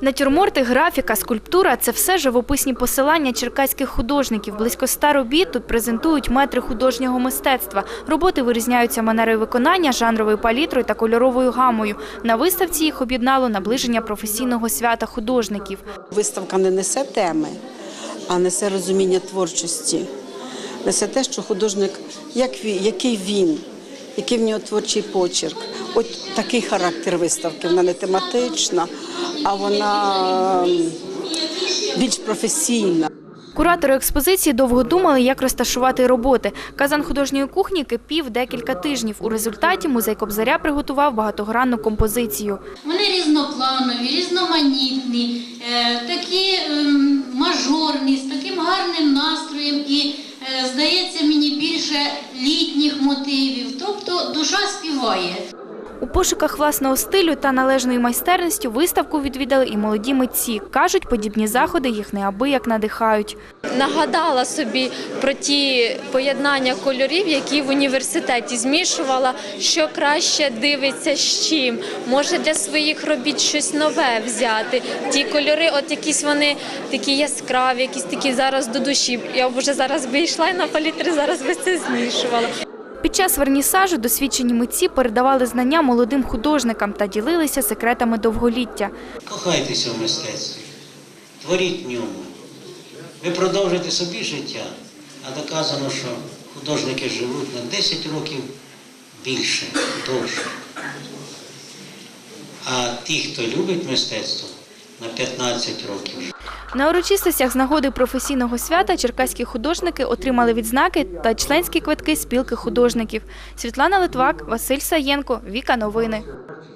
Натюрморти, графіка, скульптура це все живописні посилання черкаських художників. Близько ста робіт тут презентують метри художнього мистецтва. Роботи вирізняються манерою виконання, жанровою палітрою та кольоровою гамою. На виставці їх об'єднало наближення професійного свята художників. Виставка не несе теми, а несе розуміння творчості. Несе те, що художник, як який він, який в нього творчий почерк. От такий характер виставки. Вона не тематична, а вона більш професійна. Куратори експозиції довго думали, як розташувати роботи. Казан художньої кухні кипів декілька тижнів. У результаті музей Кобзаря приготував багатогранну композицію. Вони різнопланові, різноманітні, е, такі здається мені, більше літніх мотивів. Тобто душа співає. У пошуках власного стилю та належної майстерності виставку відвідали і молоді митці. Кажуть, подібні заходи їх неабияк надихають. нагадала собі про ті поєднання кольорів, які в університеті змішувала, що краще дивиться з чим. Може для своїх робіт щось нове взяти. Ті кольори, от якісь вони такі яскраві, якісь такі зараз до душі. Я вже зараз би йшла і на палітри зараз би це змішувала. Під час вернісажу досвідчені митці передавали знання молодим художникам та ділилися секретами довголіття. Кохайтеся в мистецтві, творіть в ньому. Ви продовжите собі життя, а доказано, що художники живуть на 10 років більше, довше. А ті, хто любить мистецтво, на 15 років. На урочистостях з нагоди професійного свята черкаські художники отримали відзнаки та членські квитки спілки художників. Світлана Литвак, Василь Саєнко, Віка Новини.